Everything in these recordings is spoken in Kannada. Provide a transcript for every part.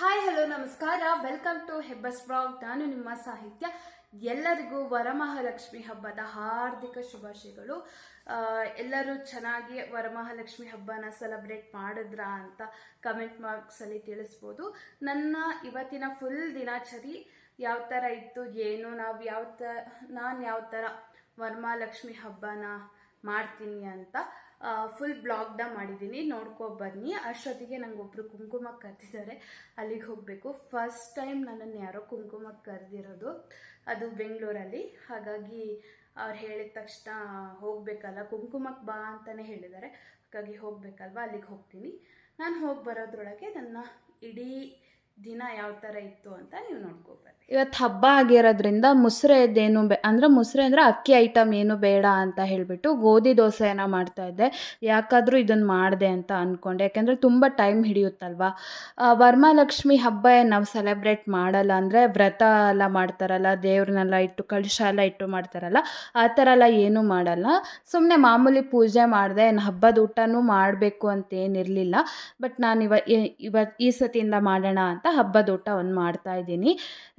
ಹಾಯ್ ಹಲೋ ನಮಸ್ಕಾರ. ವೆಲ್ಕಮ್ ಟು ಹೆಬ್ಬಸ್ ಬ್ಲಾಗ್ ನಾನು ನಿಮ್ಮ ಸಾಹಿತ್ಯ. ಎಲ್ಲರಿಗೂ ವರಮಹಾಲಕ್ಷ್ಮಿ ಹಬ್ಬದ ಹಾರ್ದಿಕ ಶುಭಾಶಯಗಳು. ಎಲ್ಲರೂ ಚೆನ್ನಾಗಿ ವರಮಹಾಲಕ್ಷ್ಮಿ ಹಬ್ಬನ ಸೆಲೆಬ್ರೇಟ್ ಮಾಡಿದ್ರಾ ಅಂತ ಕಮೆಂಟ್ ಬಾಕ್ಸಲ್ಲಿ ತಿಳಿಸ್ಬೋದು. ನನ್ನ ಇವತ್ತಿನ ಫುಲ್ ದಿನಾಚರಿ ಯಾವ ಥರ ಇತ್ತು, ಏನು, ನಾವು ಯಾವ ತ, ನಾನು ಯಾವ ಥರ ವರಮಹಾಲಕ್ಷ್ಮಿ ಹಬ್ಬನ ಮಾಡ್ತೀನಿ ಅಂತ ಫುಲ್ ಬ್ಲಾಗ್ನ ಮಾಡಿದ್ದೀನಿ ನೋಡ್ಕೊ ಬನ್ನಿ. ಅಷ್ಟೊತ್ತಿಗೆ ನಂಗೆ ಒಬ್ರು ಕುಂಕುಮಕ್ಕೆ ಕರೆದಿದ್ದಾರೆ. ಅಲ್ಲಿಗೆ ಹೋಗಬೇಕು. ಫಸ್ಟ್ ಟೈಮ್ ನನ್ನನ್ನು ಯಾರೋ ಕುಂಕುಮಕ್ಕೆ ಕರೆದಿರೋದು ಅದು ಬೆಂಗಳೂರಲ್ಲಿ. ಹಾಗಾಗಿ ಅವ್ರು ಹೇಳಿದ ತಕ್ಷಣ ಹೋಗಬೇಕಲ್ಲ ಕುಂಕುಮಕ್ಕೆ ಬಾ ಅಂತಲೇ ಹೇಳಿದ್ದಾರೆ. ಹಾಗಾಗಿ ಹೋಗಬೇಕಲ್ವಾ? ಅಲ್ಲಿಗೆ ಹೋಗ್ತೀನಿ. ನಾನು ಹೋಗಿ ಬರೋದ್ರೊಳಗೆ ನನ್ನ ಇಡೀ ದಿನ ಯಾವ ಥರ ಇತ್ತು ಅಂತ ನೀವು ನೋಡ್ಕೋಬೇಕು. ಇವತ್ತು ಹಬ್ಬ ಆಗಿರೋದ್ರಿಂದ ಮುಸ್ರೆದೇನು ಬೇ ಅಂದರೆ ಮುಸ್ರೆ ಅಂದರೆ ಅಕ್ಕಿ ಐಟಮ್ ಏನು ಬೇಡ ಅಂತ ಹೇಳಿಬಿಟ್ಟು ಗೋಧಿ ದೋಸೆನ ಮಾಡ್ತಾ ಇದ್ದೆ. ಯಾಕಾದರೂ ಇದನ್ನು ಮಾಡಿದೆ ಅಂತ ಅಂದ್ಕೊಂಡೆ ಯಾಕೆಂದರೆ ತುಂಬ ಟೈಮ್ ಹಿಡಿಯುತ್ತಲ್ವಾ? ವರ್ಮಾಲಕ್ಷ್ಮಿ ಹಬ್ಬ ನಾವು ಸೆಲೆಬ್ರೇಟ್ ಮಾಡಲ್ಲ ಅಂದರೆ ವ್ರತ ಎಲ್ಲ ಮಾಡ್ತಾರಲ್ಲ, ದೇವ್ರನ್ನೆಲ್ಲ ಇಟ್ಟು ಕಲಶ ಎಲ್ಲ ಇಟ್ಟು ಮಾಡ್ತಾರಲ್ಲ, ಆ ಥರ ಎಲ್ಲ ಏನೂ ಮಾಡಲ್ಲ. ಸುಮ್ಮನೆ ಮಾಮೂಲಿ ಪೂಜೆ ಮಾಡಿದೆ, ಏನು ಹಬ್ಬದ ಊಟನೂ ಮಾಡಬೇಕು ಅಂತೇನಿರಲಿಲ್ಲ ಬಟ್ ನಾನು ಇವ ಇವತ್ತು ಈ ಸತಿಯಿಂದ ಮಾಡೋಣ ಅಂತ ಹಬ್ಬದ ಊಟ ಒಂದು ಮಾಡ್ತಾ ಇದ್ದೀನಿ.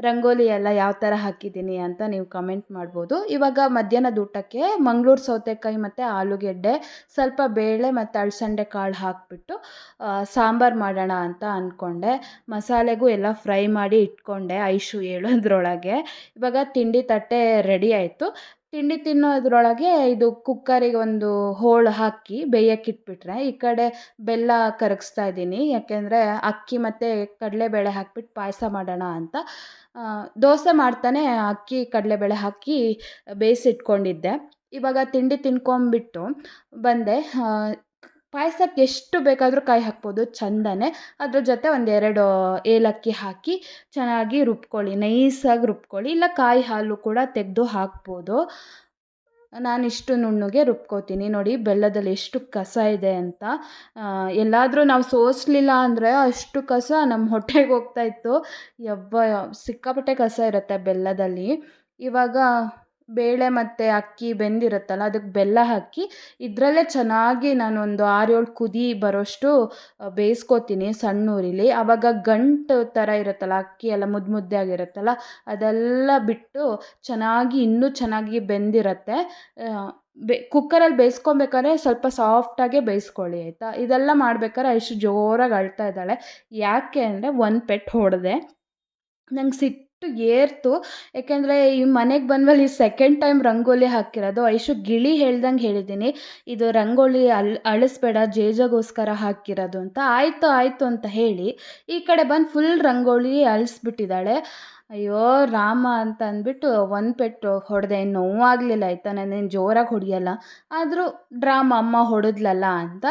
ರಂಗೋಲಿ ಎಲ್ಲ ಯಾವ ಥರ ಹಾಕಿದ್ದೀನಿ ಅಂತ ನೀವು ಕಮೆಂಟ್ ಮಾಡ್ಬೋದು. ಇವಾಗ ಮಧ್ಯಾಹ್ನದ ಊಟಕ್ಕೆ ಮಂಗಳೂರು ಸೌತೆಕಾಯಿ ಮತ್ತು ಆಲೂಗೆಡ್ಡೆ, ಸ್ವಲ್ಪ ಬೇಳೆ ಮತ್ತು ಅಳಸಂಡೆ ಕಾಳು ಹಾಕಿಬಿಟ್ಟು ಸಾಂಬಾರು ಮಾಡೋಣ ಅಂತ ಅಂದ್ಕೊಂಡೆ ಮಸಾಲೆಗೂ ಎಲ್ಲ ಫ್ರೈ ಮಾಡಿ ಇಟ್ಕೊಂಡೆ ಐಶು ಹೇಳೋದ್ರೊಳಗೆ ಇವಾಗ ತಿಂಡಿ ತಟ್ಟೆ ರೆಡಿ ಆಯಿತು. ತಿಂಡಿ ತಿನ್ನೋದ್ರೊಳಗೆ ಇದು ಕುಕ್ಕರಿಗೆ ಒಂದು ಹೋಳು ಹಾಕಿ ಬೇಯಕ್ಕಿಟ್ಬಿಟ್ರೆ ಈ ಕಡೆ ಬೆಲ್ಲ ಕರಗಿಸ್ತಾ ಇದ್ದೀನಿ. ಯಾಕೆಂದರೆ ಅಕ್ಕಿ ಮತ್ತು ಕಡಲೆಬೇಳೆ ಹಾಕ್ಬಿಟ್ಟು ಪಾಯಸ ಮಾಡೋಣ ಅಂತ. ದೋಸೆ ಮಾಡ್ತಾನೆ ಅಕ್ಕಿ, ಕಡಲೆಬೇಳೆ ಹಾಕಿ ಬೇಯಿಸಿಟ್ಕೊಂಡಿದ್ದೆ. ಇವಾಗ ತಿಂಡಿ ತಿನ್ಕೊಂಬಿಟ್ಟು ಬಂದೆ. ಪಾಯಸಕ್ಕೆ ಎಷ್ಟು ಬೇಕಾದರೂ ಕಾಯಿ ಹಾಕ್ಬೋದು, ಚಂದನೆ. ಅದ್ರ ಜೊತೆ ಒಂದೆರಡು ಏಲಕ್ಕಿ ಹಾಕಿ ಚೆನ್ನಾಗಿ ರುಬ್ಕೊಳ್ಳಿ, ನೈಸಾಗಿ ರುಬ್ಕೊಳ್ಳಿ. ಇಲ್ಲ, ಕಾಯಿ ಹಾಲು ಕೂಡ ತೆಗೆದು ಹಾಕ್ಬೋದು. ನಾನು ಇಷ್ಟು ನುಣ್ಣಗೆ ರುಬ್ಕೋತೀನಿ. ನೋಡಿ, ಬೆಲ್ಲದಲ್ಲಿ ಎಷ್ಟು ಕಸ ಇದೆ ಅಂತ. ಎಲ್ಲಾದರೂ ನಾವು ಸೋಸಲಿಲ್ಲ ಅಂದರೆ ಅಷ್ಟು ಕಸ ನಮ್ಮ ಹೊಟ್ಟೆಗೆ ಹೋಗ್ತಾ ಇತ್ತು. ಯವ್ವ, ಸಿಕ್ಕಾಪಟ್ಟೆ ಕಸ ಇರುತ್ತೆ ಬೆಲ್ಲದಲ್ಲಿ. ಇವಾಗ ಬೇಳೆ ಮತ್ತು ಅಕ್ಕಿ ಬೆಂದಿರುತ್ತಲ್ಲ, ಅದಕ್ಕೆ ಬೆಲ್ಲ ಹಾಕಿ ಇದರಲ್ಲೇ ಚೆನ್ನಾಗಿ ನಾನೊಂದು ಆರು ಏಳು ಕುದಿ ಬರೋಷ್ಟು ಬೇಯಿಸ್ಕೋತೀನಿ ಸಣ್ಣ ಊರಿಲಿ ಆವಾಗ ಗಂಟು ಥರ ಇರುತ್ತಲ್ಲ, ಅಕ್ಕಿ ಎಲ್ಲ ಮುದ್ದು ಮುದ್ದೆ ಆಗಿರುತ್ತಲ್ಲ ಅದೆಲ್ಲ ಬಿಟ್ಟು ಚೆನ್ನಾಗಿ, ಇನ್ನೂ ಚೆನ್ನಾಗಿ ಬೆಂದಿರುತ್ತೆ. ಬೆ, ಕುಕ್ಕರಲ್ಲಿ ಬೇಯಿಸ್ಕೊಬೇಕಾದ್ರೆ ಸ್ವಲ್ಪ ಸಾಫ್ಟಾಗೆ ಬೇಯಿಸ್ಕೊಳ್ಳಿ, ಆಯಿತಾ? ಇದೆಲ್ಲ ಮಾಡ್ಬೇಕಾದ್ರೆ ಐಶು ಜೋರಾಗಿ ಅಳ್ತಾ ಇದ್ದಾಳೆ. ಯಾಕೆ ಅಂದರೆ ಒಂದು ಪೆಟ್ಟು ಹೊಡೆದೆ. ನಂಗೆ ಸಿಟ್ಟು ಏರ್ತು. ಯಾಕೆಂದರೆ ಈ ಮನೆಗೆ ಬಂದ್ಮೇಲೆ ಈ ಸೆಕೆಂಡ್ ಟೈಮ್ ರಂಗೋಲಿ ಹಾಕಿರೋದು, ಐಶು ಗಿಳಿ ಹೇಳ್ದಂಗೆ ಹೇಳಿದ್ದೀನಿ. ಇದು ರಂಗೋಲಿ ಅಲ್ ಅಳಿಸ್ಬೇಡ, ಜೇಜಗೋಸ್ಕರ ಹಾಕಿರೋದು ಅಂತ. ಆಯಿತು ಆಯಿತು ಅಂತ ಹೇಳಿ ಈ ಕಡೆ ಬಂದು ಫುಲ್ ರಂಗೋಲಿ ಅಳಿಸ್ಬಿಟ್ಟಿದ್ದಾಳೆ. ಅಯ್ಯೋ, ರಾಮ ಅಂತ ಅಂದ್ಬಿಟ್ಟು ಒಂದು ಪೆಟ್ಟು ಹೊಡೆದೆ, ನೋವಾಗಲಿಲ್ಲ ಆಯಿತಾ ನಾನೇನು ಜೋರಾಗಿ ಹೊಡೆಯಲ್ಲ. ಆದರೂ ಡ್ರಾಮ ಅಮ್ಮ ಹೊಡೆದ್ಲಲ್ಲ ಅಂತ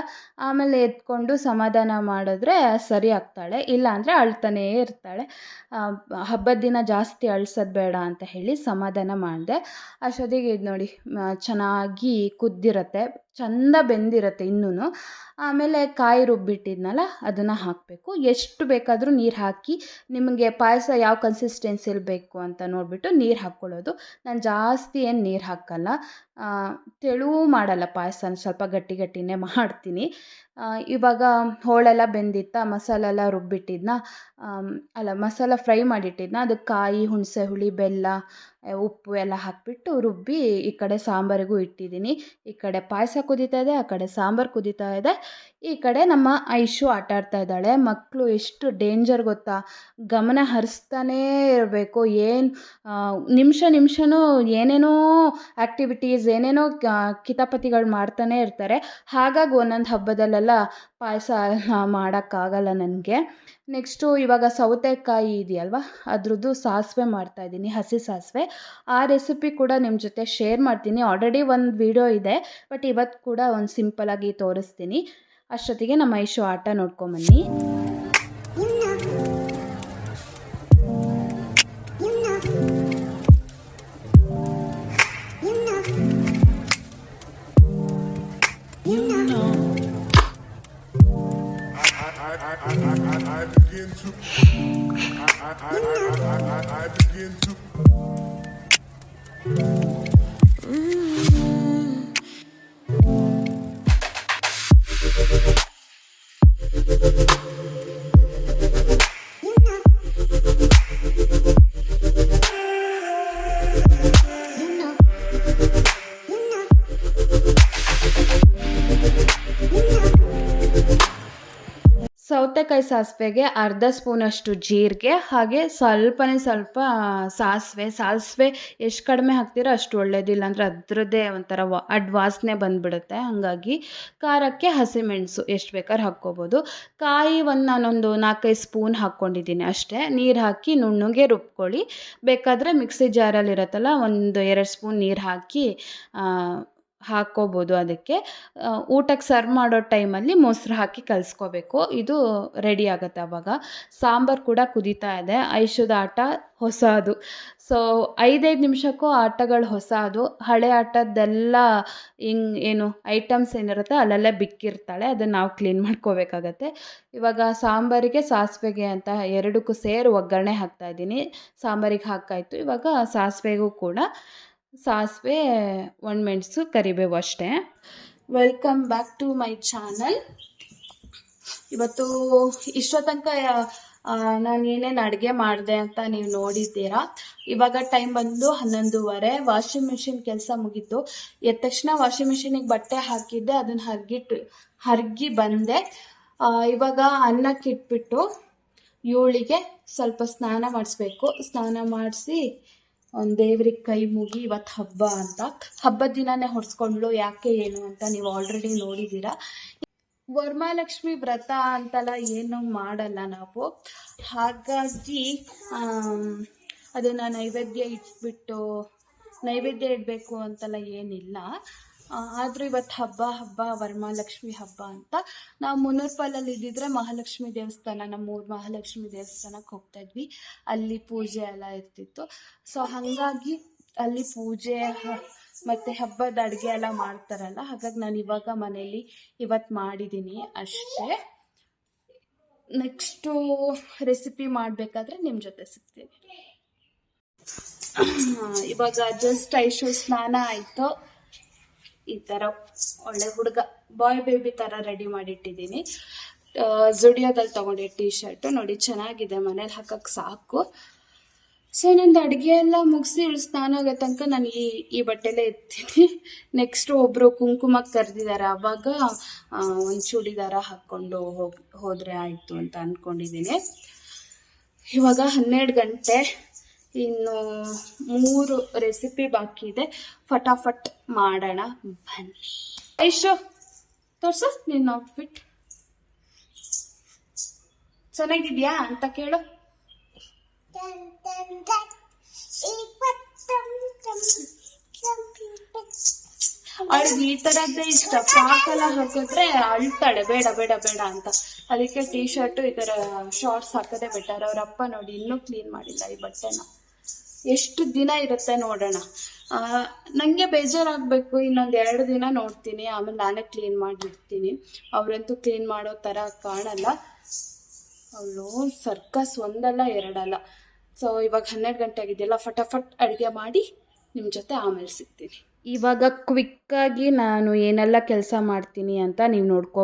ಆಮೇಲೆ ಎತ್ಕೊಂಡು ಸಮಾಧಾನ ಮಾಡಿದ್ರೆ ಸರಿ ಆಗ್ತಾಳೆ ಇಲ್ಲ ಅಂದರೆ ಅಳ್ತಾನೇ ಇರ್ತಾಳೆ. ಹಬ್ಬದ ದಿನ ಜಾಸ್ತಿ ಅಳ್ಸೋದು ಬೇಡ ಅಂತ ಹೇಳಿ ಸಮಾಧಾನ ಮಾಡಿದೆ. ಅಷ್ಟೊತ್ತಿಗೆ ಇದು ನೋಡಿ ಚೆನ್ನಾಗಿ ಕುದ್ದಿರುತ್ತೆ. ಚಂದ ಬೆಂದಿರುತ್ತೆ ಇನ್ನೂ ಆಮೇಲೆ ಕಾಯಿ ರುಬ್ಬಿಟ್ಟಿದ್ನಲ್ಲ, ಅದನ್ನು ಹಾಕಬೇಕು. ಎಷ್ಟು ಬೇಕಾದರೂ ನೀರು ಹಾಕಿ, ನಿಮಗೆ ಪಾಯಸ ಯಾವ ಕನ್ಸಿಸ್ಟೆನ್ಸಿಲಿ ಬೇಕು ಅಂತ ನೋಡಿಬಿಟ್ಟು ನೀರು ಹಾಕ್ಕೊಳ್ಳೋದು. ನಾನು ಜಾಸ್ತಿ ಏನು ನೀರು ಹಾಕಲ್ಲ. ತೆಳುವು ತೆಳು ಮಾಡಲ್ಲ ಪಾಯಸನ, ಸ್ವಲ್ಪ ಗಟ್ಟಿ ಗಟ್ಟಿನೇ ಮಾಡ್ತೀನಿ. ಇವಾಗ ಹೋಳೆಲ್ಲ ಬೆಂದಿತ್ತ ಮಸಾಲೆ ಎಲ್ಲ ರುಬ್ಬಿಟ್ಟಿದ್ನ ಅಲ್ಲ ಮಸಾಲ ಫ್ರೈ ಮಾಡಿಟ್ಟಿದ್ನ ಅದಕ್ಕೆ ಕಾಯಿ, ಹುಣಸೆ, ಹುಳಿ, ಬೆಲ್ಲ ಉಪ್ಪು ಎಲ್ಲ ಹಾಕಿಬಿಟ್ಟು ರುಬ್ಬಿ ಈ ಕಡೆ ಸಾಂಬಾರಿಗೂ ಇಟ್ಟಿದ್ದೀನಿ. ಈ ಕಡೆ ಪಾಯಸ ಕುದೀತಾ ಇದೆ, ಆ ಕಡೆ ಸಾಂಬಾರು ಕುದೀತಾ ಇದೆ. ಈ ಕಡೆ ನಮ್ಮ ಐಶು ಆಟ ಆಡ್ತಾ ಇದ್ದಾಳೆ. ಮಕ್ಕಳು ಎಷ್ಟು ಡೇಂಜರ್ ಗೊತ್ತಾ? ಗಮನ ಹರಿಸ್ತಾನೇ ಇರಬೇಕು. ಏನು ನಿಮಿಷ ನಿಮಿಷನೂ ಏನೇನೋ ಆ್ಯಕ್ಟಿವಿಟೀಸ್ ಏನೇನೋ ಕಿತಾಪತಿಗಳು ಮಾಡ್ತಾನೆ ಇರ್ತಾರೆ. ಹಾಗಾಗಿ ಒಂದೊಂದು ಹಬ್ಬದಲ್ಲೆಲ್ಲ ಪಾಯಸ ಮಾಡೋಕ್ಕಾಗಲ್ಲ ನನಗೆ. ನೆಕ್ಸ್ಟು ಇವಾಗ ಸೌತೆಕಾಯಿ ಇದೆಯಲ್ವ? ಅದ್ರದ್ದು ಸಾಸಿವೆ ಮಾಡ್ತಾಯಿದ್ದೀನಿ ಹಸಿ ಸಾಸಿವೆ. ಆ ರೆಸಿಪಿ ಕೂಡ ನಿಮ್ಮ ಜೊತೆ ಶೇರ್ ಮಾಡ್ತೀನಿ. ಆಲ್ರೆಡಿ ಒಂದು ವಿಡಿಯೋ ಇದೆ ಬಟ್ ಇವತ್ತು ಕೂಡ ಒಂದು ಸಿಂಪಲಾಗಿ ತೋರಿಸ್ತೀನಿ. ಅಷ್ಟೊತ್ತಿಗೆ ನಮ್ಮ ಐಶು ಆಟ ನೋಡ್ಕೊಂಬನ್ನಿ I, begin to Thank you. ಒಣಮೆಣಸಿನ್ಕಾಯಿ ಸಾಸಿವೆಗೆ ಅರ್ಧ ಸ್ಪೂನಷ್ಟು ಜೀರಿಗೆ, ಹಾಗೆ ಸ್ವಲ್ಪನೇ ಸ್ವಲ್ಪ ಸಾಸಿವೆ. ಸಾಸಿವೆ ಎಷ್ಟು ಕಡಿಮೆ ಹಾಕ್ತೀರೋ ಅಷ್ಟು ಒಳ್ಳೇದು. ಇಲ್ಲಾಂದರೆ ಅದರದ್ದೇ ಒಂಥರ ವಾ, ಅಡ್ ವಾಸನೆ ಬಂದುಬಿಡುತ್ತೆ. ಹಾಗಾಗಿ ಖಾರಕ್ಕೆ ಹಸಿಮೆಣಸು ಎಷ್ಟು ಬೇಕಾದ್ರೂ ಹಾಕ್ಕೋಬೋದು. ಕಾಯಿ ಒಂದು ನಾನೊಂದು ನಾಲ್ಕೈದು ಸ್ಪೂನ್ ಹಾಕ್ಕೊಂಡಿದ್ದೀನಿ ಅಷ್ಟೇ. ನೀರು ಹಾಕಿ ನುಣ್ಣಗೆ ರುಬ್ಕೊಳ್ಳಿ. ಬೇಕಾದರೆ ಮಿಕ್ಸಿ ಜಾರಲ್ಲಿ ಇರುತ್ತಲ್ಲ ಒಂದು ಎರಡು ಸ್ಪೂನ್ ನೀರು ಹಾಕಿ ಹಾಕ್ಕೋಬೋದು ಅದಕ್ಕೆ. ಊಟಕ್ಕೆ ಸರ್ವ್ ಮಾಡೋ ಟೈಮಲ್ಲಿ ಮೊಸರು ಹಾಕಿ ಕಲಿಸ್ಕೋಬೇಕು. ಇದು ರೆಡಿ ಆಗುತ್ತೆ ಆವಾಗ ಸಾಂಬಾರು ಕೂಡ ಕುದೀತಾ ಇದೆ. ಐಶುದ ಆಟ ಹೊಸದು. ಸೊ ಐದೈದು ನಿಮಿಷಕ್ಕೂ ಆಟಗಳು ಹೊಸದು. ಹಳೆ ಆಟದ್ದೆಲ್ಲ ಹಿಂಗ್ ಏನು ಐಟಮ್ಸ್ ಏನಿರುತ್ತೆ ಅಲ್ಲೆಲ್ಲ ಬಿಕ್ಕಿರ್ತಾಳೆ. ಅದನ್ನು ನಾವು ಕ್ಲೀನ್ ಮಾಡ್ಕೋಬೇಕಾಗತ್ತೆ. ಇವಾಗ ಸಾಂಬಾರಿಗೆ ಸಾಸಿವೆಗೆ ಅಂತ ಎರಡಕ್ಕೂ ಸೇರಿ ಒಗ್ಗರಣೆ ಹಾಕ್ತಾಯಿದ್ದೀನಿ ಸಾಂಬಾರಿಗೆ ಹಾಕಾಯಿತು ಇವಾಗ ಸಾಸಿವೆಗೂ ಕೂಡ. ಸಾಸಿವೆ, ಒಣಮೆಣಸು, ಕರಿಬೇವು ಅಷ್ಟೇ. Welcome back to my channel ಇವತ್ತು ಇಷ್ಟೋ ತನಕ ನಾನು ಏನೇನು ಅಡುಗೆ ಮಾಡಿದೆ ಅಂತ ನೀವು ನೋಡಿದ್ದೀರಾ? ಇವಾಗ ಟೈಮ್ ಬಂದು ಹನ್ನೊಂದುವರೆ ವಾಷಿಂಗ್ ಮಿಷಿನ್ ಕೆಲಸ ಮುಗೀತು. ಎದ್ದ ತಕ್ಷಣ ವಾಷಿಂಗ್ ಮಿಷಿನಿಗೆ ಬಟ್ಟೆ ಹಾಕಿದ್ದೆ ಅದನ್ನು ಹರ್ಗಿಟ್ಟು ಹರ್ಗಿ ಬಂದೆ. ಇವಾಗ ಅನ್ನಕ್ಕೆ ಇಟ್ಬಿಟ್ಟು ಸ್ವಲ್ಪ ಸ್ನಾನ ಮಾಡಿಸ್ಬೇಕು. ಸ್ನಾನ ಮಾಡಿಸಿ ಒಂದು ದೇವ್ರಿಗೆ ಕೈ ಮುಗಿ ಇವತ್ತು ಹಬ್ಬ ಅಂತ. ಹಬ್ಬದ ದಿನನೇ ಹೊಡ್ಸ್ಕೊಂಡ್ಲು ಯಾಕೆ ಏನು ಅಂತ ನೀವು ಆಲ್ರೆಡಿ ನೋಡಿದ್ದೀರಾ. ವರಮಹಾಲಕ್ಷ್ಮಿ ವ್ರತ ಅಂತೆಲ್ಲ ಏನು ಮಾಡಲ್ಲ ನಾವು. ಹಾಗಾಗಿ ಅದನ್ನು ಅದನ್ನ ನೈವೇದ್ಯ ಇಟ್ಬಿಟ್ಟು, ನೈವೇದ್ಯ ಇಡಬೇಕು ಅಂತೆಲ್ಲ ಏನಿಲ್ಲ. ಆದರೂ ಇವತ್ತು ಹಬ್ಬ ಹಬ್ಬ ವರಮಹಾಲಕ್ಷ್ಮಿ ಹಬ್ಬ ಅಂತ ನಾವು ಮುನ್ನೂರ್ಪಾಲಲ್ಲಿ ಇದ್ದಿದ್ರೆ ಮಹಾಲಕ್ಷ್ಮಿ ದೇವಸ್ಥಾನ ನಮ್ಮೂರು ಮಹಾಲಕ್ಷ್ಮಿ ದೇವಸ್ಥಾನಕ್ಕೆ ಹೋಗ್ತಾ ಇದ್ವಿ. ಅಲ್ಲಿ ಪೂಜೆ ಎಲ್ಲ ಇರ್ತಿತ್ತು. ಸೊ ಹಾಗಾಗಿ ಅಲ್ಲಿ ಪೂಜೆ ಮತ್ತೆ ಹಬ್ಬದ ಅಡುಗೆ ಎಲ್ಲ ಮಾಡ್ತಾರಲ್ಲ ಹಾಗಾಗಿ ನಾನು ಇವಾಗ ಮನೇಲಿ ಇವತ್ತು ಮಾಡಿದ್ದೀನಿ ಅಷ್ಟೇ. ನೆಕ್ಸ್ಟು ರೆಸಿಪಿ ಮಾಡಬೇಕಾದ್ರೆ ನಿಮ್ಮ ಜೊತೆ ಸಿಗ್ತೀನಿ. ಇವಾಗ ಜಸ್ಟ್ ಐಶು ಸ್ನಾನ ಆಯಿತು. ಈ ಥರ ಒಳ್ಳೆ ಹುಡುಗ ಬಾಯ್ ಬೇಬಿ ಥರ ರೆಡಿ ಮಾಡಿಟ್ಟಿದ್ದೀನಿ. ಜುಡಿಯೋದಲ್ಲಿ ತಗೊಂಡೆ ಟೀ ಶರ್ಟು ನೋಡಿ, ಚೆನ್ನಾಗಿದೆ. ಮನೇಲಿ ಹಾಕಕ್ಕೆ ಸಾಕು. ಸೊ ನಂದು ಅಡುಗೆ ಎಲ್ಲ ಮುಗಿಸಿ ಸ್ನಾನ ಆಗೋ ತನಕ ನಾನು ಈ ಈ ಬಟ್ಟೆಲೇ ಇರ್ತೀನಿ. ನೆಕ್ಸ್ಟ್ ಒಬ್ಬರು ಕುಂಕುಮಕ್ಕೆ ಕರೆದಿದ್ದಾರೆ ಅವಾಗ ಒಂದು ಚೂಡಿದಾರ ಹಾಕ್ಕೊಂಡು ಹೋಗಿ, ಹೋದರೆ ಆಯಿತು ಅಂತ ಅಂದ್ಕೊಂಡಿದ್ದೀನಿ ಇವಾಗ ಹನ್ನೆರಡು ಗಂಟೆ. ಇನ್ನು ಮೂರು ರೆಸಿಪಿ ಬಾಕಿ ಇದೆ. ಫಟಾಫಟ್ ಮಾಡೋಣ ಬನ್ನಿ. ಐಶು, ತೋರ್ಸು ನಿನ್ನ ಔಟ್ಫಿಟ್ ಚೆನ್ನಾಗಿದ್ಯಾ ಅಂತ ಕೇಳು. ಅವ್ಳಿಗೆ ಈ ತರದ್ದೇ ಇಷ್ಟ. ಫ್ರಾಕ್ ಎಲ್ಲ ಹಾಕಿದ್ರೆ ಅಳ್ತಾಳೆ. ಬೇಡ ಬೇಡ ಬೇಡ ಅಂತ. ಅದಕ್ಕೆ ಟೀ ಶರ್ಟ್ ಈ ತರ ಶಾರ್ಟ್ಸ್ ಹಾಕೋದೇ ಬೆಟರ್ ಅವ್ರ ಅಪ್ಪ ನೋಡಿ ಇನ್ನೂ ಕ್ಲೀನ್ ಮಾಡಿಲ್ಲ ಈ ಬಟ್ಟೆನ. ಎಷ್ಟು ದಿನ ಇರುತ್ತೆ ನೋಡೋಣ. ನನಗೆ ನಂಗೆ ಬೇಜಾರಾಗಬೇಕು, ಇನ್ನೊಂದು ಎರಡು ದಿನ ನೋಡ್ತೀನಿ, ಆಮೇಲೆ ನಾನೇ ಕ್ಲೀನ್ ಮಾಡಿರ್ತೀನಿ ಅವರಂತೂ ಕ್ಲೀನ್ ಮಾಡೋ ಥರ ಕಾಣಲ್ಲ. ಅವಳು ಸರ್ಕಸ್ ಒಂದಲ್ಲ ಎರಡಲ್ಲ. ಸೊ ಇವಾಗ ಹನ್ನೆರಡು ಗಂಟೆ ಆಗಿದೆಯಲ್ಲ, ಫಟಾಫಟ್ ಅಡುಗೆ ಮಾಡಿ ನಿಮ್ಮ ಜೊತೆ ಆಮೇಲೆ ಸಿಗ್ತೀನಿ. ಇವಾಗ ಕ್ವಿಕ್ಕಾಗಿ ನಾನು ಏನೆಲ್ಲ ಕೆಲಸ ಮಾಡ್ತೀನಿ ಅಂತ ನೀವು ನೋಡ್ಕೊ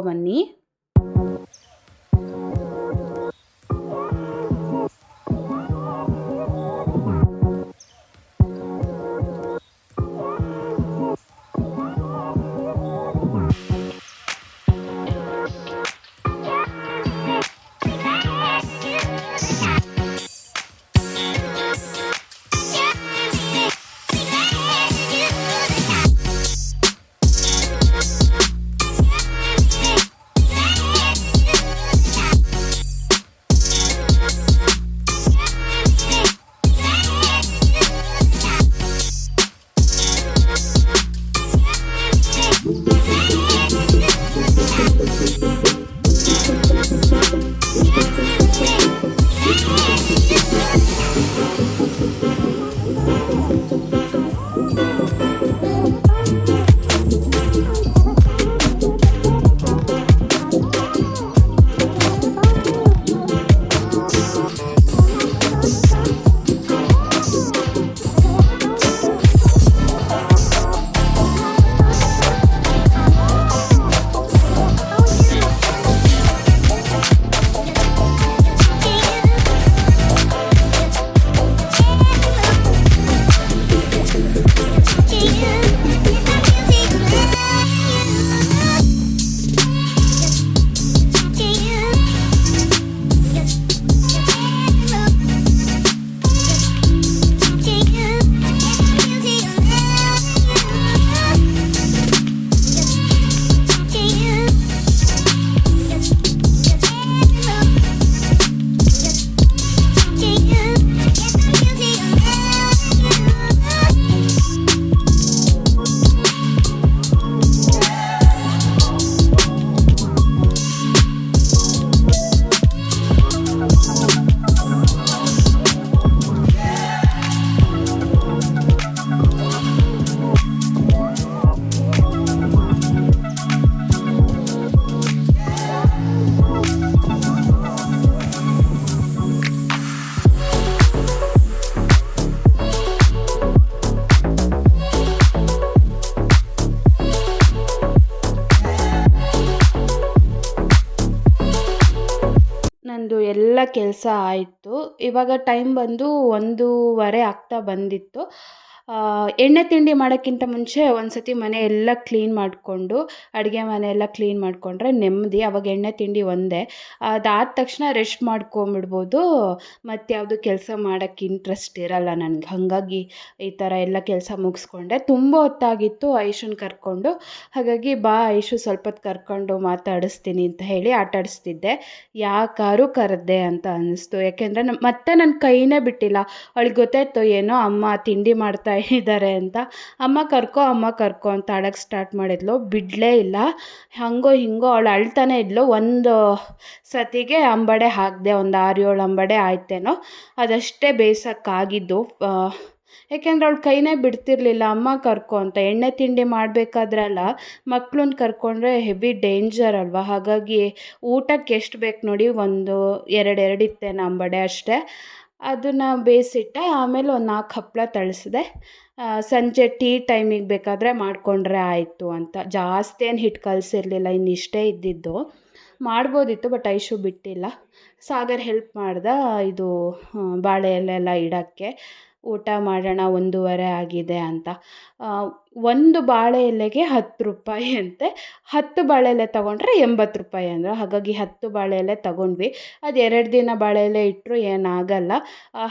ಕೆಲಸ ಆಯಿತು. ಇವಾಗ ಟೈಮ್ ಬಂದು ಒಂದೂವರೆ ಆಗ್ತಾ ಬಂದಿತ್ತು. ಎಣ್ಣೆ ತಿಂಡಿ ಮಾಡೋಕ್ಕಿಂತ ಮುಂಚೆ ಒಂದು ಸತಿ ಮನೆ ಎಲ್ಲ ಕ್ಲೀನ್ ಮಾಡಿಕೊಂಡು, ಅಡುಗೆ ಮನೆ ಎಲ್ಲ ಕ್ಲೀನ್ ಮಾಡಿಕೊಂಡ್ರೆ ನೆಮ್ಮದಿ, ಅವಾಗ ಎಣ್ಣೆ ತಿಂಡಿ ಒಂದೇ. ಅದಾದ ತಕ್ಷಣ ರೆಸ್ಟ್ ಮಾಡ್ಕೊಂಬಿಡ್ಬೋದು. ಮತ್ತು ಯಾವುದು ಕೆಲಸ ಮಾಡೋಕ್ಕೆ ಇಂಟ್ರೆಸ್ಟ್ ಇರಲ್ಲ ನನಗೆ. ಹಾಗಾಗಿ ಈ ಥರ ಎಲ್ಲ ಕೆಲಸ ಮುಗಿಸ್ಕೊಂಡೆ. ತುಂಬ ಹೊತ್ತಾಗಿತ್ತು ಐಶುನ ಕರ್ಕೊಂಡು. ಹಾಗಾಗಿ ಬಾ ಐಶು ಸ್ವಲ್ಪ ಕರ್ಕೊಂಡು ಮಾತಾಡಿಸ್ತೀನಿ ಅಂತ ಹೇಳಿ ಆಟಾಡಿಸ್ತಿದ್ದೆ. ಯಾಕಾರು ಕರೆದೆ ಅಂತ ಅನ್ನಿಸ್ತು ಯಾಕೆಂದರೆ ಮತ್ತೆ ನನ್ನ ಕೈನೇ ಬಿಟ್ಟಿಲ್ಲ. ಅವಳಿಗೆ ಗೊತ್ತಾಯ್ತು ಏನೋ, ಅಮ್ಮ ತಿಂಡಿ ಮಾಡ್ತಾ ಇದ್ದಾರೆ ಅಂತ. ಅಮ್ಮ ಕರ್ಕೊ ಅಮ್ಮ ಕರ್ಕೊ ಅಂತ ಆಡೋಕ್ಕೆ ಸ್ಟಾರ್ಟ್ ಮಾಡಿದ್ಲು. ಬಿಡಲೇ ಇಲ್ಲ. ಹಂಗೋ ಹಿಂಗೋ ಅವಳು ಅಳ್ತಾನೆ ಇದ್ಲು. ಒಂದು ಸತಿಗೆ ಅಂಬಡೆ ಹಾಕಿದೆ, ಒಂದು ಆರು ಏಳು ಅಂಬಡೆ ಆಯ್ತೇನೋ. ಅದಷ್ಟೇ ಬೇಯಿಸೋಕ್ಕಾಗಿದ್ದು ಯಾಕೆಂದ್ರೆ ಅವಳು ಕೈನೇ ಬಿಡ್ತಿರ್ಲಿಲ್ಲ. ಅಮ್ಮ ಕರ್ಕೊ ಅಂತ. ಎಣ್ಣೆ ತಿಂಡಿ ಮಾಡಬೇಕಾದ್ರಲ್ಲ ಮಕ್ಳನ್ನ ಕರ್ಕೊಂಡ್ರೆ ಹೆವಿ ಡೇಂಜರ್ ಅಲ್ವಾ? ಹಾಗಾಗಿ ಊಟಕ್ಕೆ ಎಷ್ಟು ಬೇಕು ನೋಡಿ ಒಂದು ಎರಡೆರಡು ಎರಡು ಇತ್ತೇನೋ ಅಂಬಡೆ ಅಷ್ಟೇ. ಅದನ್ನು ಬೇಯಿಸಿಟ್ಟೆ, ಆಮೇಲೆ ಒಂದು ನಾಲ್ಕು ಹಪ್ಪಳ ತಳಿಸಿದೆ. ಸಂಜೆ ಟೀ ಟೈಮಿಗೆ ಬೇಕಾದರೆ ಮಾಡಿಕೊಂಡ್ರೆ ಆಯಿತು ಅಂತ. ಜಾಸ್ತಿ ಏನು ಹಿಟ್ಟು ಕಲಸಿರ್ಲಿಲ್ಲ ಇನ್ನಿಷ್ಟೇ ಇದ್ದಿದ್ದು. ಮಾಡ್ಬೋದಿತ್ತು, ಬಟ್ ಐಶು ಬಿಟ್ಟಿಲ್ಲ. ಸಾಗರ್ ಹೆಲ್ಪ್ ಮಾಡ್ದ, ಇದು ಬಾಳೆ ಎಲೆ ಇಡೋಕ್ಕೆ. ಊಟ ಮಾಡೋಣ ಒಂದೂವರೆ ಆಗಿದೆ ಅಂತ. ಒಂದು ಬಾಳೆ ಎಲೆಗೆ ಹತ್ತು ರೂಪಾಯಿ ಅಂತೆ. ಹತ್ತು ಬಾಳೆ ಎಲೆ ತೊಗೊಂಡ್ರೆ ಎಂಬತ್ತು ರೂಪಾಯಿ ಅಂದರು. ಹಾಗಾಗಿ ಹತ್ತು ಬಾಳೆ ಎಲೆ ತೊಗೊಂಡ್ವಿ. ಅದು ಎರಡು ದಿನ ಬಾಳೆ ಎಲೆ ಇಟ್ಟರು ಏನಾಗಲ್ಲ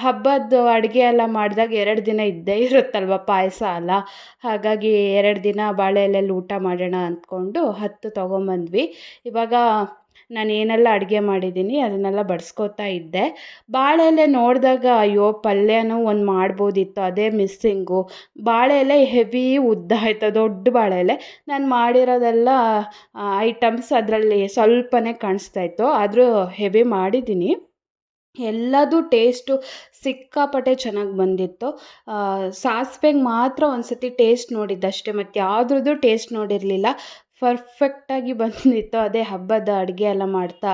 ಹಬ್ಬದ ಅಡುಗೆ ಎಲ್ಲ ಮಾಡಿದಾಗ ಎರಡು ದಿನ ಇದ್ದೇ ಇರುತ್ತಲ್ವ ಪಾಯಸ ಅಲ್ಲ ಹಾಗಾಗಿ ಎರಡು ದಿನ ಬಾಳೆ ಎಲೆಯಲ್ಲಿ ಊಟ ಮಾಡೋಣ ಅಂದ್ಕೊಂಡು ಹತ್ತು ತೊಗೊಂಬಂದ್ವಿ. ಇವಾಗ ನಾನು ಏನೆಲ್ಲ ಅಡುಗೆ ಮಾಡಿದ್ದೀನಿ ಅದನ್ನೆಲ್ಲ ಬಡಿಸ್ಕೊತಾ ಇದ್ದೆ. ಬಾಳೆ ಎಲೆ ನೋಡಿದಾಗ ಅಯ್ಯೋ ಪಲ್ಯನೂ ಒಂದು ಮಾಡ್ಬೋದಿತ್ತು, ಅದೇ ಮಿಸ್ಸಿಂಗು. ಬಾಳೆ ಎಲೆ ಹೆವಿ ಉದ್ದ ಆಯ್ತು, ದೊಡ್ಡ ಬಾಳೆ ಎಲೆ ನಾನು ಮಾಡಿರೋದೆಲ್ಲ ಐಟಮ್ಸ್ ಅದರಲ್ಲಿ ಸ್ವಲ್ಪನೇ ಕಾಣಿಸ್ತಾ ಇತ್ತು, ಆದರೂ ಹೆವಿ ಮಾಡಿದ್ದೀನಿ. ಎಲ್ಲದೂ ಟೇಸ್ಟು ಸಿಕ್ಕಾಪಟ್ಟೆ ಚೆನ್ನಾಗಿ ಬಂದಿತ್ತು. ಸಾಸಿವೆಗೆ ಮಾತ್ರ ಒಂದು ಸತಿ ಟೇಸ್ಟ್ ನೋಡಿದ್ದಷ್ಟೇ ಮತ್ತು ಯಾವುದ್ರದ್ದು ಟೇಸ್ಟ್ ನೋಡಿರಲಿಲ್ಲ. ಪರ್ಫೆಕ್ಟಾಗಿ ಬಂದಿತ್ತು ಅದೇ ಹಬ್ಬದ ಅಡುಗೆ ಎಲ್ಲ ಮಾಡ್ತಾ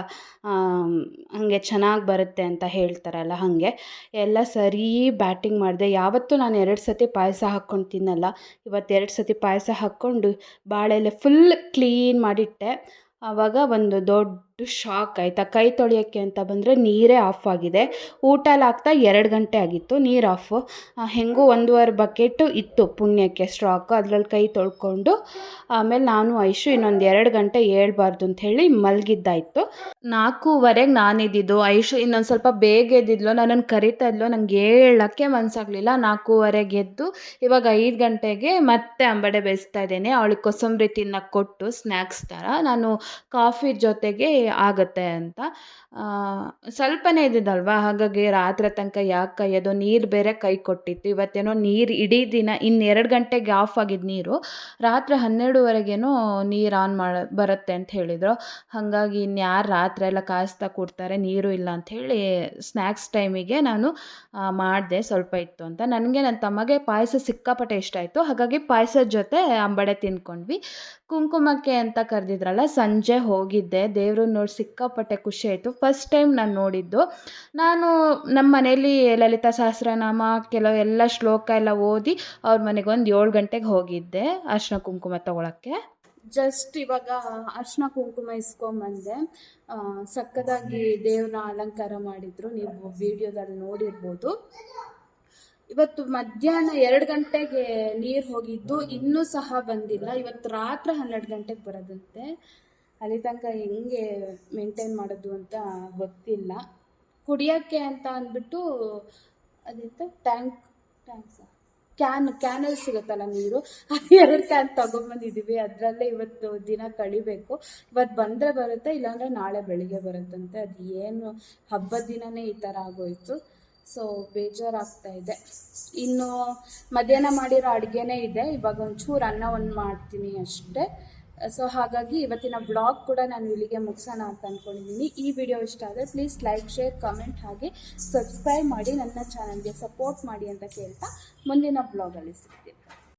ಹಾಗೆ ಚೆನ್ನಾಗಿ ಬರುತ್ತೆ ಅಂತ ಹೇಳ್ತಾರಲ್ಲ ಹಾಗೆ. ಎಲ್ಲ ಸರಿ ಬ್ಯಾಟಿಂಗ್ ಮಾಡಿದೆ. ಯಾವತ್ತೂ ನಾನು ಎರಡು ಸತಿ ಪಾಯಸ ಹಾಕ್ಕೊಂಡು ತಿನ್ನಲ್ಲ. ಇವತ್ತು ಎರಡು ಸತಿ ಪಾಯಸ ಹಾಕ್ಕೊಂಡು ಬಾಳೆಲೆ ಫುಲ್ ಕ್ಲೀನ್ ಮಾಡಿಟ್ಟೆ. ಆವಾಗ ಒಂದು ದೊಡ್ಡ ಶಾಕ್ ಆಯಿತಾ? ಕೈ ತೊಳೆಯೋಕ್ಕೆ ಅಂತ ಬಂದರೆ ನೀರೇ ಆಫ್ ಆಗಿದೆ. ಊಟ ಹಾಕ್ತಾ ಎರಡು ಗಂಟೆ ಆಗಿತ್ತು, ನೀರು ಆಫು ಹೆಂಗೂ ಒಂದೂವರೆ ಬಕೆಟು ಇತ್ತು ಪುಣ್ಯಕ್ಕೆ ಸ್ಟ್ರಾಕ್ ಅದರಲ್ಲಿ ಕೈ ತೊಳ್ಕೊಂಡು, ಆಮೇಲೆ ನಾನು, ಐಶು ಇನ್ನೊಂದು ಎರಡು ಗಂಟೆ ಹೇಳ್ಬಾರ್ದು ಅಂತ ಹೇಳಿ ಮಲಗಿದ್ದಾಯಿತು. ನಾಲ್ಕೂವರೆಗೆ ನಾನಿದ್ದಿದ್ದು. ಐಶು ಇನ್ನೊಂದು ಸ್ವಲ್ಪ ಬೇಗ ಎದ್ದಿದ್ಲು ನನ್ನನ್ನು ಕರಿತಾ ಇದ್ಲು. ನಂಗೆ ಹೇಳೋಕ್ಕೆ ಮನಸ್ಸಾಗಲಿಲ್ಲ ನಾಲ್ಕೂವರೆಗೆ ಎದ್ದು, ಇವಾಗ ಐದು ಗಂಟೆಗೆ ಮತ್ತೆ ಅಂಬಡೆ ಬೇಯಿಸ್ತಾ ಇದ್ದೇನೆ. ಅವಳಿಗೆ ಕೋಸಂಬರಿ ತಿನ್ನಕ್ಕೆ ಕೊಟ್ಟು ಸ್ನ್ಯಾಕ್ಸ್ ಥರ ನಾನು ಕಾಫಿ ಜೊತೆಗೆ ಆಗುತ್ತೆ ಅಂತ. ಸ್ವಲ್ಪನೇ ಇದ್ದಿದ್ದಲ್ವಾ? ಹಾಗಾಗಿ ರಾತ್ರಿ ತನಕ ಯಾಕೆ ಕೈಯೋದು ನೀರು ಬೇರೆ ಕೈ ಕೊಟ್ಟಿತ್ತು. ಇವತ್ತೇನೋ ನೀರು ಇಡೀ ದಿನ, ಇನ್ನೆರಡು ಗಂಟೆಗೆ ಆಫ್ ಆಗಿದ್ದು ನೀರು. ರಾತ್ರಿ ಹನ್ನೆರಡುವರೆಗೇನೋ ನೀರು ಆನ್ ಮಾಡ, ಬರುತ್ತೆ ಅಂತ ಹೇಳಿದರು. ಹಾಗಾಗಿ ಇನ್ಯಾರು ರಾತ್ರಿ ಎಲ್ಲ ಕಾಯಿಸ್ತಾ ಕೊಡ್ತಾರೆ, ನೀರು ಇಲ್ಲ ಅಂಥೇಳಿ ಸ್ನ್ಯಾಕ್ಸ್ ಟೈಮಿಗೆ ನಾನು ಮಾಡಿದೆ ಸ್ವಲ್ಪ ಇತ್ತು ಅಂತ. ನನಗೆ ನನ್ನ ತಮ್ಮಗೆ ಪಾಯಸ ಸಿಕ್ಕಾಪಟ್ಟೆ ಇಷ್ಟ ಆಯಿತು. ಹಾಗಾಗಿ ಪಾಯಸದ ಜೊತೆ ಅಂಬಡೆ ತಿಂದ್ಕೊಂಡ್ವಿ. ಕುಂಕುಮಕ್ಕೆ ಅಂತ ಕರೆದಿದ್ರಲ್ಲ, ಸಂಜೆ ಹೋಗಿದ್ದೆ. ದೇವ್ರನ್ನ ನೋಡಿ ಸಿಕ್ಕಾಪಟ್ಟೆ ಖುಷಿ ಆಯಿತು. ಫಸ್ಟ್ ಟೈಮ್ ನಾನು ನೋಡಿದ್ದು. ನಾನು ನಮ್ಮ ಮನೇಲಿ ಲಲಿತಾ ಸಹಸ್ರನಾಮ, ಕೆಲವು ಎಲ್ಲ ಶ್ಲೋಕ ಎಲ್ಲ ಓದಿ ಅವ್ರ ಮನೆಗೆ ಒಂದು ಏಳು ಗಂಟೆಗೆ ಹೋಗಿದ್ದೆ ಅರ್ಶಿನ ಕುಂಕುಮ ತೊಗೊಳಕ್ಕೆ. ಜಸ್ಟ್ ಇವಾಗ ಅರ್ಶಿನ ಕುಂಕುಮ ಇಸ್ಕೊಂಬಂದೆ ಸಕ್ಕದಾಗಿ ದೇವ್ರನ್ನ ಅಲಂಕಾರ ಮಾಡಿದ್ರು. ನೀವು ವಿಡಿಯೋದಲ್ಲಿ ನೋಡಿರ್ಬೋದು. ಇವತ್ತು ಮಧ್ಯಾಹ್ನ ಎರಡು ಗಂಟೆಗೆ ನೀರು ಹೋಗಿದ್ದು, ಇನ್ನೂ ಸಹ ಬಂದಿಲ್ಲ. ಇವತ್ತು ರಾತ್ರಿ ಹನ್ನೆರಡು ಗಂಟೆಗೆ ಬರೋದಂತೆ. ಅಲ್ಲಿ ತನಕ ಹೆಂಗೆ ಮೇಂಟೈನ್ ಮಾಡೋದು ಅಂತ ಗೊತ್ತಿಲ್ಲ. ಕುಡಿಯೋಕ್ಕೆ ಅಂತ ಅಂದ್ಬಿಟ್ಟು, ಅದಿಂತ ಟ್ಯಾಂಕ್ ಟ್ಯಾಂಕ್ಸ ಕ್ಯಾನ್ ಕ್ಯಾನಲ್ಲಿ ಸಿಗುತ್ತಲ್ಲ ನೀರು. ಅದು ಎರಡು ಕ್ಯಾನ್ ತೊಗೊಂಬಂದಿದ್ದೀವಿ ಅದರಲ್ಲೇ ಇವತ್ತು ದಿನ ಕಳಿಬೇಕು. ಇವತ್ತು ಬಂದರೆ ಬರುತ್ತೆ, ಇಲ್ಲಾಂದರೆ ನಾಳೆ ಬೆಳಿಗ್ಗೆ ಬರುತ್ತಂತೆ. ಅದು ಏನು ಹಬ್ಬದ ದಿನವೇ ಈ ಥರ ಆಗೋಯ್ತು. ಸೊ ಬೇಜಾರಾಗ್ತಾ ಇದೆ. ಇನ್ನು ಮಧ್ಯಾಹ್ನ ಮಾಡಿರೋ ಅಡುಗೆನೇ ಇದೆ. ಇವಾಗ ಒಂಚೂರು ಅನ್ನ ಒಂದು ಮಾಡ್ತೀನಿ ಅಷ್ಟೇ. ಸೊ ಹಾಗಾಗಿ ಇವತ್ತಿನ ಬ್ಲಾಗ್ ಕೂಡ ನಾನು ಇಲ್ಲಿಗೆ ಮುಗಿಸೋಣ ಅಂತ ಅಂದ್ಕೊಂಡಿದ್ದೀನಿ ಈ ವಿಡಿಯೋ ಇಷ್ಟ ಆದರೆ ಪ್ಲೀಸ್ ಲೈಕ್ ಶೇರ್ ಕಮೆಂಟ್ ಹಾಗೆ ಸಬ್ಸ್ಕ್ರೈಬ್ ಮಾಡಿ ನನ್ನ ಚಾನಲ್ಗೆ ಸಪೋರ್ಟ್ ಮಾಡಿ ಅಂತ ಕೇಳ್ತಾ ಮುಂದಿನ ಬ್ಲಾಗಲ್ಲಿ ಸಿಗ್ತೀನಿ.